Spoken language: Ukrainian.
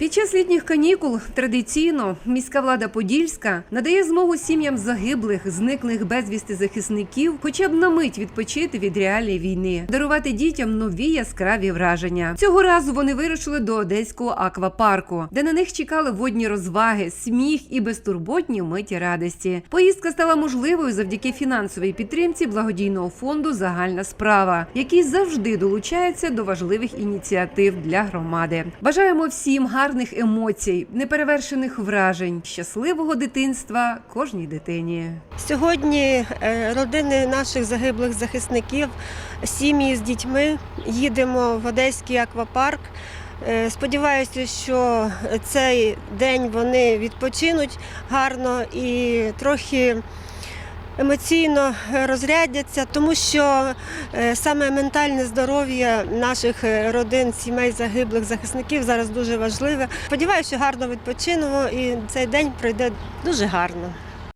Під час літніх канікул традиційно міська влада Подільська надає змогу сім'ям загиблих, зниклих безвісти захисників, хоча б на мить відпочити від реалій війни, дарувати дітям нові яскраві враження. Цього разу вони вирушили до одеського аквапарку, де на них чекали водні розваги, сміх і безтурботні миті радості. Поїздка стала можливою завдяки фінансовій підтримці благодійного фонду Загальна справа, який завжди долучається до важливих ініціатив для громади. Бажаємо всім гарних емоцій, неперевершених вражень, щасливого дитинства кожній дитині. Сьогодні е, родини наших загиблих захисників, сім'ї з дітьми їдемо в Одеський аквапарк. Е, Сподіваюся, що цей день вони відпочинуть гарно і трохи емоційно розрядяться, тому що е, саме ментальне здоров'я наших е, родин, сімей загиблих захисників зараз дуже важливе. Сподіваюся, гарно відпочинемо і цей день пройде дуже гарно.